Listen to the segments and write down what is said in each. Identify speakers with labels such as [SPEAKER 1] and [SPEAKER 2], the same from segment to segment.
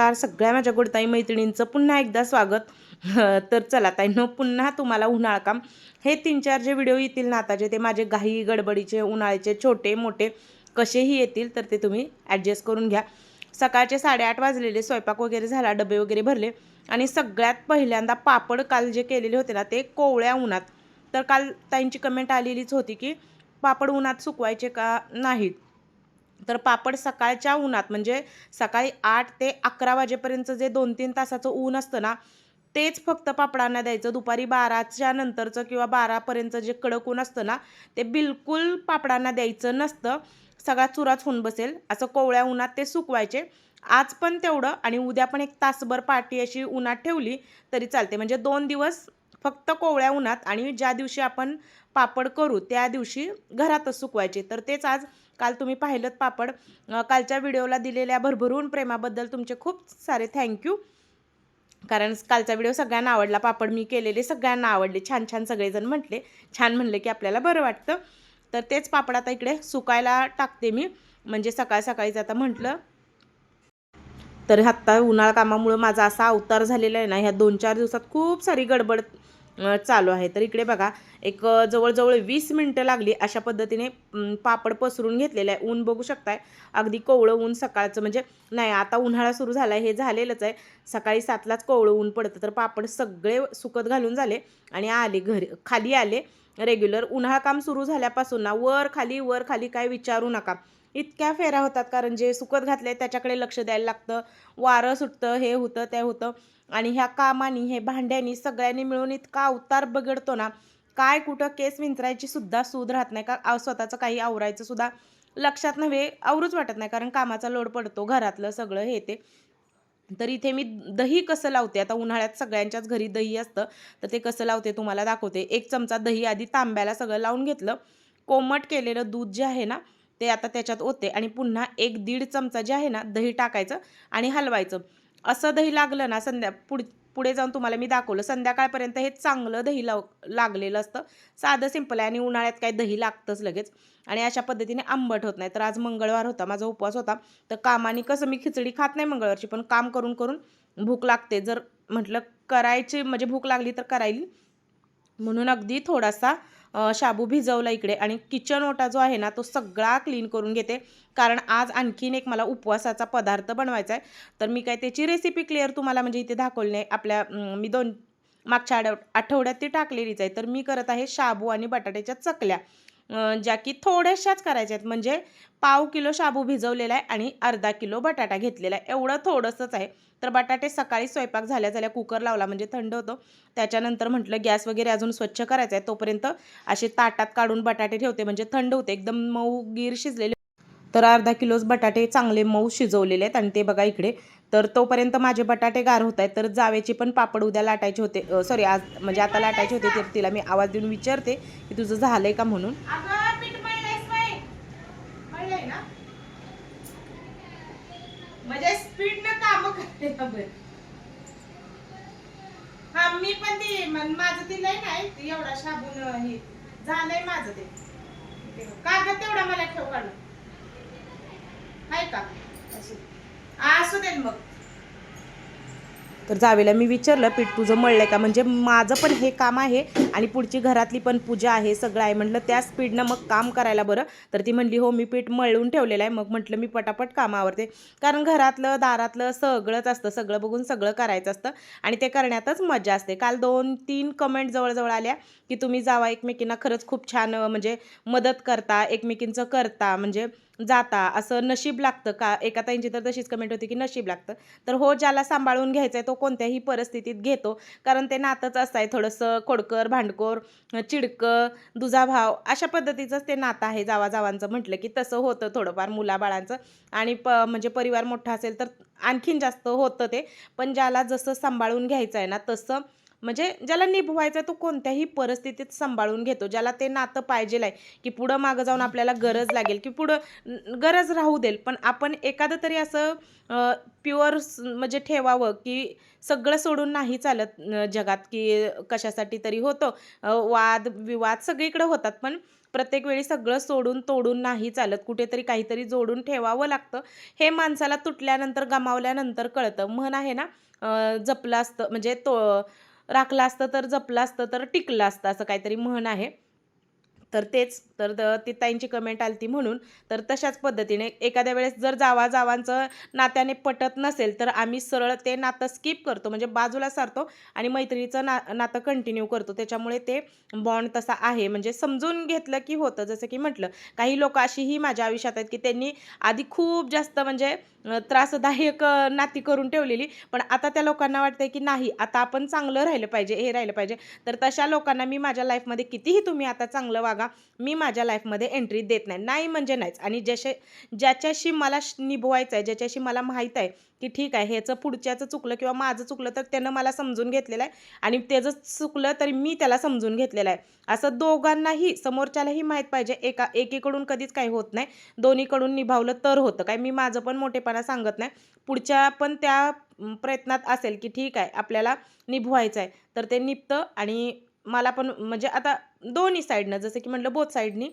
[SPEAKER 1] नमस्कार सगळ्या माझ्या गोडताई मैत्रिणींचं पुन्हा एकदा स्वागत. तर चला ताईनं पुन्हा तुम्हाला उन्हाळा काम. हे तीन चार जे व्हिडिओ येतील ना आताचे ते माझे घाई गडबडीचे उन्हाळ्याचे छोटे मोठे कसेही येतील तर ते तुम्ही ॲडजस्ट करून घ्या. सकाळचे साडेआठ वाजलेले स्वयंपाक वगैरे झाला डबे वगैरे भरले आणि सगळ्यात पहिल्यांदा पापड काल जे केलेले होते ना ते कोवळ्या उन्हात. तर काल ताईंची कमेंट आलेलीच होती की पापड उन्हात सुकवायचे का नाहीत? तर पापड सकाळच्या उन्हात म्हणजे सकाळी आठ ते अकरा वाजेपर्यंत जे दोन तीन तासाचं ऊन असतं ना तेच फक्त पापडांना द्यायचं. दुपारी बाराच्या नंतरचं किंवा बारापर्यंत जे कडक ऊन असतं ना ते बिलकुल पापडांना द्यायचं नसतं. सगळा चुराच होऊन बसेल. असं कोवळ्या उन्हात ते सुकवायचे. आज पण तेवढं आणि उद्या पण एक तासभर पाटी अशी उन्हात ठेवली तरी चालते. म्हणजे दोन दिवस फक्त कोवळ्या उन्हात आणि ज्या दिवशी आपण पापड करू त्या दिवशी घरातच सुकवायचे. तर तेच आज काल तुम्ही पाहिलं पापड. कालच्या व्हिडिओला दिलेल्या भरभरून प्रेमाबद्दल तुमचे खूप सारे थँक्यू कारण कालचा व्हिडिओ सगळ्यांना आवडला. पापड मी केलेले सगळ्यांना आवडले. छान छान सगळेजण म्हटले. छान म्हणले की आपल्याला बरं वाटतं. तर तेच पापड आता इकडे सुकायला टाकते मी. म्हणजे सकाळ सकाळीच आता म्हटलं. तर आत्ता उन्हाळा कामामुळं माझा असा अवतार झालेला आहे ना ह्या दोन चार दिवसात खूप सारी गडबड चालू आहे. तर इकडे बघा एक जवळजवळ वीस मिनटं लागली अशा पद्धतीने पापड पसरून घेतलेलं आहे. ऊन बघू शकताय. अगदी कोवळं ऊन सकाळचं म्हणजे नाही आता उन्हाळा सुरू झाला आहे हे झालेलंच आहे. सकाळी सातलाच कोवळं ऊन पडतं. तर पापड सगळे सुकत घालून झाले आणि आले घरी खाली आले. रेग्युलर उन्हाळा काम सुरू झाल्यापासून ना वर खाली वर खाली काय विचारू नका. इतक्या फेऱ्या होतात कारण जे सुकत घातले त्याच्याकडे लक्ष द्यायला लागतं. वारं सुटतं हे होतं ते होतं. आणि ह्या कामानी हे भांड्यानी सगळ्यांनी मिळून इतका अवतार बगडतो ना काय कुठं केस विंचरायची सुद्धा सूद राहत नाही. का स्वतःचं काही आवरायचं सुद्धा लक्षात नव्हे आवरूच वाटत नाही. कारण कामाचा लोड पडतो घरातलं सगळं हे ते. तर इथे मी दही कसं लावते? आता उन्हाळ्यात सगळ्यांच्याच घरी दही असतं. तर ते कसं लावते तुम्हाला दाखवते. एक चमचा दही आधी तांब्याला सगळं लावून घेतलं. कोमट केलेलं दूध जे आहे ना ते आता त्याच्यात ओते आणि पुन्हा एक दीड चमचा जे आहे ना दही टाकायचं आणि हलवायचं. असं दही लागलं ना संध्या पुढ पुढे जाऊन तुम्हाला मी दाखवलं. संध्याकाळपर्यंत हे चांगलं दही लाव लागलेलं असतं. साधं सिंपल आहे आणि उन्हाळ्यात काय दही लागतंच लगेच. आणि अशा पद्धतीने आंबट होत नाही. तर आज मंगळवार होता माझा उपवास होता. तर कामाने कसं मी खिचडी खात नाही मंगळवारची पण काम करून करून भूक लागते. जर म्हटलं करायची म्हणजे भूक लागली तर करायली. म्हणून अगदी थोडासा शाबू भिजवला इकडे आणि किचन ओटा जो आहे ना तो सगळा क्लीन करून घेते. कारण आज आणखीन एक मला उपवासाचा पदार्थ बनवायचा आहे. तर मी काय त्याची रेसिपी क्लिअर तुम्हाला म्हणजे इथे दाखवली नाही. आपल्या मी दोन मागच्या आठव आठवड्यात ती टाकलेलीच आहे. तर मी करत आहे शाबू आणि बटाट्याच्या चकल्या. ज्या की थोड्याशाच करायच्या आहेत. म्हणजे पाव किलो शाबू भिजवलेला आहे आणि अर्धा किलो बटाटा घेतलेला आहे. एवढं थोडंसंच आहे. तर बटाटे सकाळी स्वयंपाक झाल्या झाल्या कुकर लावला. म्हणजे थंड होतो. त्याच्यानंतर म्हटलं गॅस वगैरे अजून स्वच्छ करायचा आहे. तोपर्यंत असे ताटात काढून बटाटे ठेवते. म्हणजे थंड होते. एकदम मऊ गीर शिजलेले तर अर्धा किलोच बटाटे चांगले मऊ शिजवलेले आहेत. आणि ते बघा इकडे. तर तोपर्यंत माझे बटाटे गार होत आहेत. तर जावेचे पण पापड उद्या लाटायचे होते. सॉरी आज म्हणजे आता लाटायचे होते तर तिला मी आवाज देऊन विचारते की तुझं झालंय का म्हणून. म्हणजे हा मी पण माझं ते नाही एवढा शाबून हे झालंय माझं ते. कागद तेवढा मला ठेव काढून? आहे का? असू दे मग. तर जावेला मी विचारलं पीठ तुझं मळलंय का? म्हणजे माझं पण हे काम आहे आणि पुढची घरातली पण पूजा आहे सगळं आहे म्हटलं त्या स्पीडनं मग काम करायला बरं. तर ती म्हणली हो मी पीठ मळून ठेवलेलं आहे. मग म्हटलं मी पटापट काम आवरते कारण घरातलं दारातलं सगळंच असतं सगळं बघून सगळं करायचं असतं आणि ते करण्यातच मजा असते. काल दोन तीन कमेंट जवळजवळ आल्या की तुम्ही जावा एकमेकींना खरंच खूप छान म्हणजे मदत करता एकमेकींचं करता म्हणजे जाता. असं नशीब लागतं का? एका ताईंची तर तशीच कमेंट होती की नशीब लागतं. तर हो ज्याला सांभाळून घ्यायचं आहे तो कोणत्याही परिस्थितीत घेतो. कारण ते नातंच असं आहे थोडंसं खोडकर भांडकोर चिडकं दुजाभाव अशा पद्धतीचंच ते नातं आहे जावा जावांचं म्हटलं की तसं होतं थोडंफार मुलाबाळांचं. आणि प म्हणजे परिवार मोठा असेल तर आणखीन जास्त होतं ते. पण ज्याला जसं सांभाळून घ्यायचं आहे ना तसं म्हणजे ज्याला निभवायचा तो कोणत्याही परिस्थितीत सांभाळून घेतो ज्याला ते नातं पाहिजेल आहे की पुढं मागं जाऊन आपल्याला गरज लागेल की पुढं गरज राहू देईल पण आपण एखादं तरी असं प्युअर म्हणजे ठेवावं की सगळं सोडून नाही चालत जगात की कशासाठी तरी होतं. वाद विवाद सगळीकडे होतात पण प्रत्येक वेळी सगळं सोडून तोडून नाही चालत. कुठेतरी काहीतरी जोडून ठेवावं लागतं. हे माणसाला तुटल्यानंतर गमावल्यानंतर कळतं. म्हण आहे ना जपलं असतं म्हणजे तो राखलं असतं तर जपलं असतं तर टिकलं असतं असं काहीतरी म्हण आहे. तर तेच तर द- ती ताईंची कमेंट आली ती म्हणून. तर तशाच पद्धतीने एखाद्या वेळेस जर जावा जावांचं नात्याने पटत नसेल तर आम्ही सरळ ते नातं स्किप करतो. म्हणजे बाजूला सारतो आणि मैत्रीचं ना नातं कंटिन्यू करतो. त्याच्यामुळे ते बॉन्ड तसा आहे. म्हणजे समजून घेतलं की होतं. जसं की म्हटलं काही लोक अशीही माझ्या आयुष्यात आहेत की त्यांनी आधी खूप जास्त म्हणजे त्रासदायक नाती करून ठेवलेली. पण आता त्या लोकांना वाटतंय की नाही आता आपण चांगलं राहिलं पाहिजे हे राहिलं पाहिजे. तर तशा लोकांना मी माझ्या लाईफमध्ये कितीही तुम्ही आता चांगलं वागा मी माझ्या लाईफमध्ये एंट्री देत नाही. नाही म्हणजे नाहीच. आणि जसे ज्याच्याशी मला श- निभवायचं आहे ज्याच्याशी मला माहीत आहे की ठीक आहे ह्याचं पुढच्याचं चुकलं किंवा माझं चुकलं तर त्यानं मला समजून घेतलेलं आहे आणि त्याचं चुकलं तरी मी त्याला समजून घेतलेलं आहे. असं दोघांनाही समोरच्यालाही माहीत पाहिजे. एका एकीकडून कधीच काही होत नाही. दोन्हीकडून निभावलं तर होतं. काय मी माझं पण मोठेपणा सांगत नाही. पुढच्या पण त्या प्रयत्नात असेल की ठीक आहे आपल्याला निभवायचं आहे. तर ते निभतं आणि मला पण म्हणजे आता दोन्ही साईडनं जसं की म्हटलं बोथ साईडनी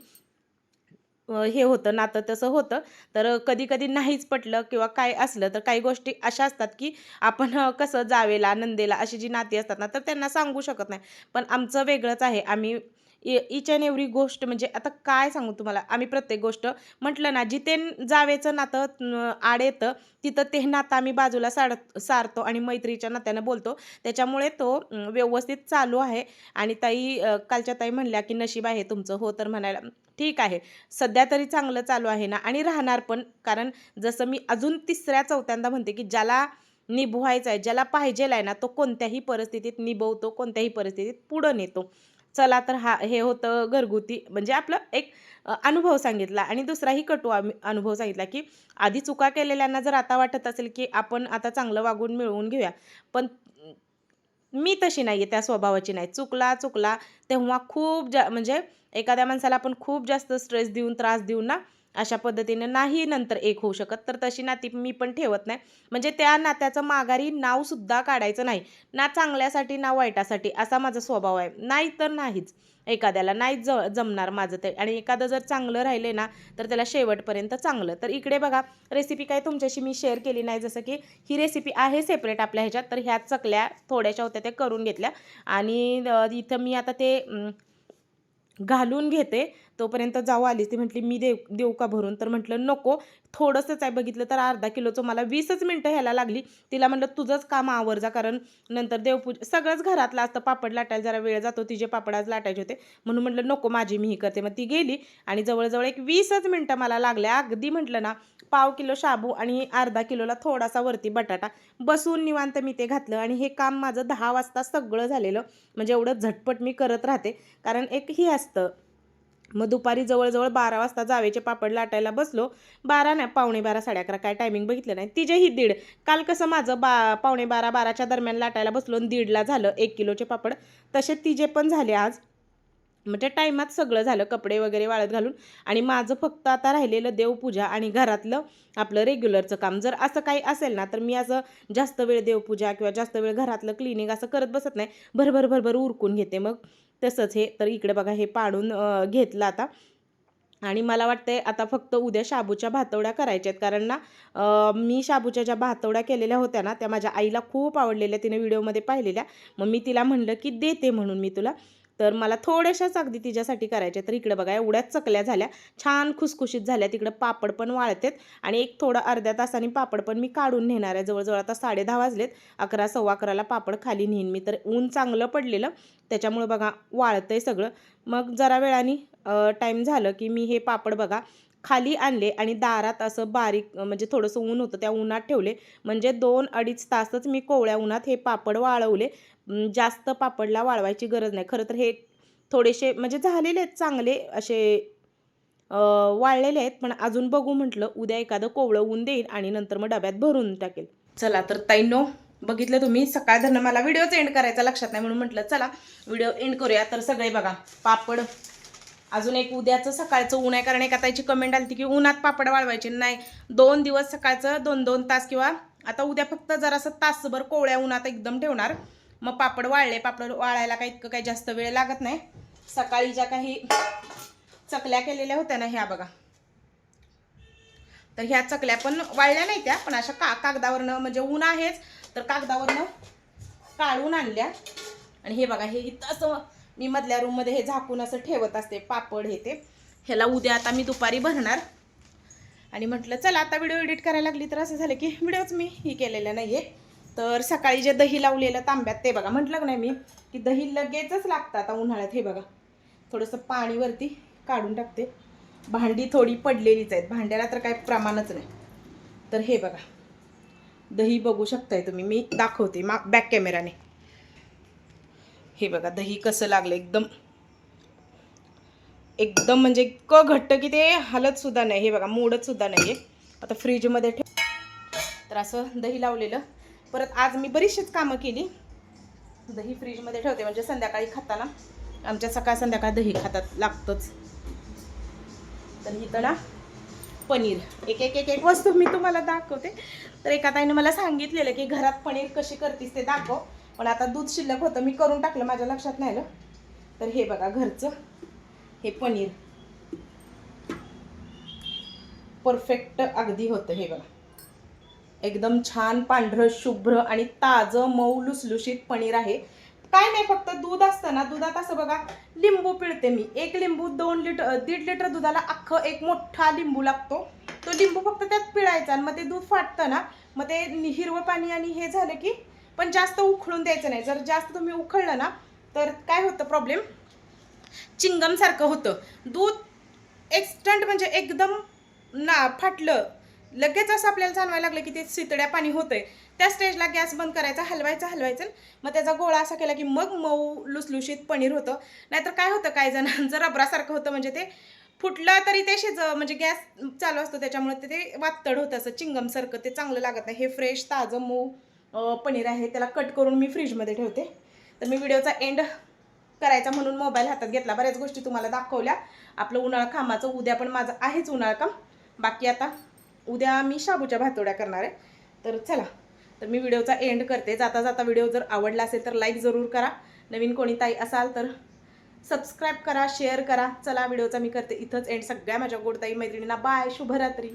[SPEAKER 1] हे होतं नातं तसं होतं. तर कधी कधी नाहीच पटलं किंवा काय असलं तर काही गोष्टी अशा असतात की आपण कसं जावेला नंदेला अशी जी नाती असतात ना तर त्यांना सांगू शकत नाही. पण आमचं वेगळंच आहे. आम्ही इच अँड एव्हरी गोष्ट म्हणजे आता काय सांगू तुम्हाला? आम्ही प्रत्येक गोष्ट म्हटलं ना जिथे जावेचं नातं आड येतं तिथं ते नातं आम्ही बाजूला साड सारतो आणि मैत्रीच्या नात्यानं बोलतो. त्याच्यामुळे तो व्यवस्थित चालू आहे. आणि ताई कालच्या ताई म्हणल्या की नशीब आहे तुमचं हो तर म्हणायला ठीक आहे. सध्या तरी चांगलं चालू आहे ना आणि राहणार पण. कारण जसं मी अजून तिसऱ्या चौथ्यांदा म्हणते की ज्याला निभवायचा आहे ज्याला पाहिजेल आहे ना तो कोणत्याही परिस्थितीत निभवतो कोणत्याही परिस्थितीत पुढं नेतो. चला तर हा हे होतं घरगुती. म्हणजे आपलं एक अनुभव सांगितला. आणि दुसराही कटू अनुभव सांगितला की आधी चुका केलेल्यांना जर आता वाटत असेल की आपण आता चांगलं वागून मिळवून घेऊया. पण मी तशी नाही आहे त्या स्वभावाची नाही. चुकला चुकला तेव्हा खूप जा म्हणजे एखाद्या माणसाला आपण खूप जास्त स्ट्रेस देऊन त्रास देऊन ना अशा पद्धतीने नाही नंतर एक होऊ शकत. तर तशी नाती मी पण ठेवत नाही. म्हणजे त्या नात्याचं माघारी नावसुद्धा काढायचं नाही. ना चांगल्यासाठी ना वाईटासाठी असा माझा स्वभाव आहे. नाही तर नाहीच. एखाद्याला नाही ज जमणार माझं ते. आणि एखादं जर चांगलं राहिले ना तर त्याला शेवटपर्यंत चांगलं. तर इकडे बघा रेसिपी काय तुमच्याशी मी शेअर केली नाही. जसं की ही रेसिपी आहे सेपरेट आपल्या ह्याच्यात. तर ह्या चकल्या थोड्याशा होत्या त्या करून घेतल्या. आणि इथं मी आता ते घालून घेते. तोपर्यंत जाऊ आलीस ती म्हटली मी देव देऊ का भरून? तर म्हटलं नको थोडंसंच आहे बघितलं तर अर्धा किलोचं मला वीसच मिनटं ह्याला लागली तिला म्हटलं तुझंच काम आवर जा कारण नंतर देवपूज सगळंच घरातलं असतं पापड लाटायला जरा वेळ जातो तिचे पापड आज लाटायचे होते म्हणून म्हटलं नको माझी मी ही करते. मग ती गेली आणि जवळजवळ एक वीसच मिनटं मला लागल्या. अगदी म्हटलं ना पाव किलो शाबू आणि अर्धा किलोला थोडासा वरती बटाटा बसून निवांत मी ते घातलं आणि हे काम माझं दहा वाजता सगळं झालेलं म्हणजे एवढं झटपट मी करत राहते कारण एक हे असतं मग दुपारी जवळजवळ बारा वाजता जावेचे पापड लाटायला बसलो. बारा नाही पावणे बारा साडे अकरा काय टायमिंग बघितलं नाही. तिचेही दीड. काल कसं माझं बा पावणे बारा बाराच्या दरम्यान लाटायला बसलो आणि दीडला झालं एक किलोचे पापड. तसे तिचे पण झाले आज. म्हणजे टायमात सगळं झालं कपडे वगैरे वाळत घालून. आणि माझं फक्त आता राहिलेलं देवपूजा आणि घरातलं आपलं रेग्युलरचं काम. जर असं काही असेल ना तर मी असं जास्त वेळ देवपूजा किंवा जास्त वेळ घरातलं क्लिनिक असं करत बसत नाही. भरभर भरभर उरकून घेते मग. तसंच हे तर इकडे बघा हे पाडून घेतलं आता. आणि मला वाटतंय आता फक्त उद्या शाबूच्या भातवड्या करायच्या आहेत कारण ना मी शाबूच्या ज्या भातवड्या केलेल्या होत्या ना त्या माझ्या आईला खूप आवडलेल्या तिने व्हिडिओमध्ये पाहिलेल्या. मग मी तिला म्हणलं की देते म्हणून मी तुला. तर मला थोड्याशाच अगदी तिच्यासाठी करायच्या तर इकडे बघा एवढ्याच चकल्या झाल्या. छान खुसखुशीत झाल्या. तिकडं पापड पण वाळतेत. आणि एक थोडं अर्ध्या तासाने पापड पण मी काढून नेणार आहे. जवळजवळ आता साडे दहा वाजलेत. अकरा सव्वा अकराला पापड खाली नेईन मी. तर ऊन चांगलं पडलेलं. त्याच्यामुळं बघा वाळतंय सगळं. मग जरा वेळाने टाईम झालं की मी हे पापड बघा खाली आणले आणि दारात असं बारीक म्हणजे थोडंसं ऊन होतं त्या उन्हात ठेवले. म्हणजे दोन अडीच तासच मी कोवळ्या उन्हात हे पापड वाळवले. जास्त पापडला वाळवायची गरज नाही. खरं तर हे थोडेसे म्हणजे झालेले आहेत चांगले असे वाळलेले आहेत. पण अजून बघू म्हटलं उद्या एखादं कोवळं ऊन देईन आणि नंतर मग डब्यात भरून टाकेल. चला तर ताईनो बघितलं तुम्ही सकाळ धरणं मला व्हिडिओच एंड करायचा लक्षात नाही म्हणून म्हटलं चला व्हिडिओ एंड करूया. तर सगळे बघा पापड अजून एक उद्याचं सकाळचं ऊन आहे कारण एका ताईची कमेंट आली की उन्हात पापड वाळवायचे. नाही दोन दिवस सकाळचं दोन दोन तास किंवा आता उद्या फक्त जरासं तासभर कोवळ्या उन्हात एकदम ठेवणार. मग पापड वाळले पापड वाळायला काही इतकं काही जास्त वेळ लागत नाही. सकाळी ज्या काही चकल्या केलेल्या होत्या ना ह्या बघा. तर ह्या चकल्या पण वाळल्या नाही त्या पण अशा का कागदावरनं म्हणजे ऊन आहेच तर कागदावरनं काढून आणल्या. आणि हे बघा हे इथं असं मी मधल्या रूममध्ये हे झाकून असं ठेवत असते पापड हे ते. ह्याला उद्या आता मी दुपारी भरणार. आणि म्हटलं चला आता व्हिडिओ एडिट करायला लागली तर असं झालं की व्हिडिओच मी ही केलेलं नाही आहे तर सकाळी जे दही लावलेलं तांब्यात ते बघा म्हटलं नाही मी की दही लगेचच लागतं आता उन्हाळ्यात हे बघा. थोडंसं पाणीवरती काढून टाकते. भांडी थोडी पडलेलीच आहेत. भांड्याला तर काही प्रमाणच नाही. तर हे बघा. दही बघू शकताय तुम्ही. मी दाखवते मा बॅक कॅमेराने हे बघा दही कसं लागलं एकदम एकदम म्हणजे इतकं घट्ट की ते हलत सुद्धा नाही. हे बघा मोडत सुद्धा नाही आहे आता फ्रीजमध्ये ठेव. तर असं दही लावलेलं. परत आज मी बरीचशीच कामं केली. दही फ्रीजमध्ये ठेवते म्हणजे संध्याकाळी खाताना. आमच्या सकाळ संध्याकाळ दही खातात लागतंच. तर इथं ना पनीर. एक एक एक एक वस्तू मी तुम्हाला दाखवते. तर एका ताईने मला सांगितलेलं की घरात पनीर कशी करतीस ते दाखव. पण आता दूध शिल्लक होतं मी करून टाकलं माझ्या लक्षात नाही आलं. तर हे बघा घरचं हे पनीर. परफेक्ट अगदी होतं हे बघा. एकदम छान पांढरं शुभ्र आणि ताजं मऊ लुसलुशीत पनीर आहे. काय नाही फक्त दूध असतं ना दुधात असं बघा लिंबू पिळते मी. एक लिंबू दोन लिटर दीड लिटर दुधाला अख्खं एक मोठा लिंबू लागतो. तो लिंबू फक्त त्यात पिळायचा आणि मग ते दूध फाटतं ना मग ते हिरवं पाणी आणि हे झालं की पण जास्त उखळून द्यायचं नाही. जर जास्त तुम्ही उखळलं ना तर काय होतं प्रॉब्लेम चिंगमसारखं होतं. दूध एक्स्टंट म्हणजे एकदम ना फाटलं लगेच असं आपल्याला जाणवायला लागलं की ते शितड्या पाणी होतंय. त्या स्टेजला गॅस बंद करायचा हलवायचा हलवायचं मग त्याचा गोळा असा केला की मग मऊ लुसलुशीत पनीर होतं. नाहीतर काय होतं काय जणांचं रबरासारखं होतं म्हणजे ते फुटलं तरी ते शिज म्हणजे गॅस चालू असतो त्याच्यामुळे ते- ते वातड होतं असं. चिंगमसारखं ते चांगलं लागत नाही. हे फ्रेश ताजं मऊ. पनीर आहे त्याला कट करून मी फ्रीजमध्ये ठेवते. तर मी व्हिडिओचा एंड करायचा म्हणून मोबाईल हातात घेतला. बऱ्याच गोष्टी तुम्हाला दाखवल्या. आपलं उन्हाळा कामाचं उद्या पण माझं आहेच उन्हाळा काम बाकी आता उद्या मी शाबूच्या भातोड्या करणार आहे. तर चला तर मी व्हिडिओचा एंड करते. जाता जाता व्हिडिओ जर आवडला असेल तर लाईक जरूर करा. नवीन कोणी ताई असाल तर सबस्क्राईब करा शेअर करा. चला व्हिडिओचा मी करते इथंच एंड सगळ्या माझ्या गोडताई मैत्रिणींना बाय शुभरात्री.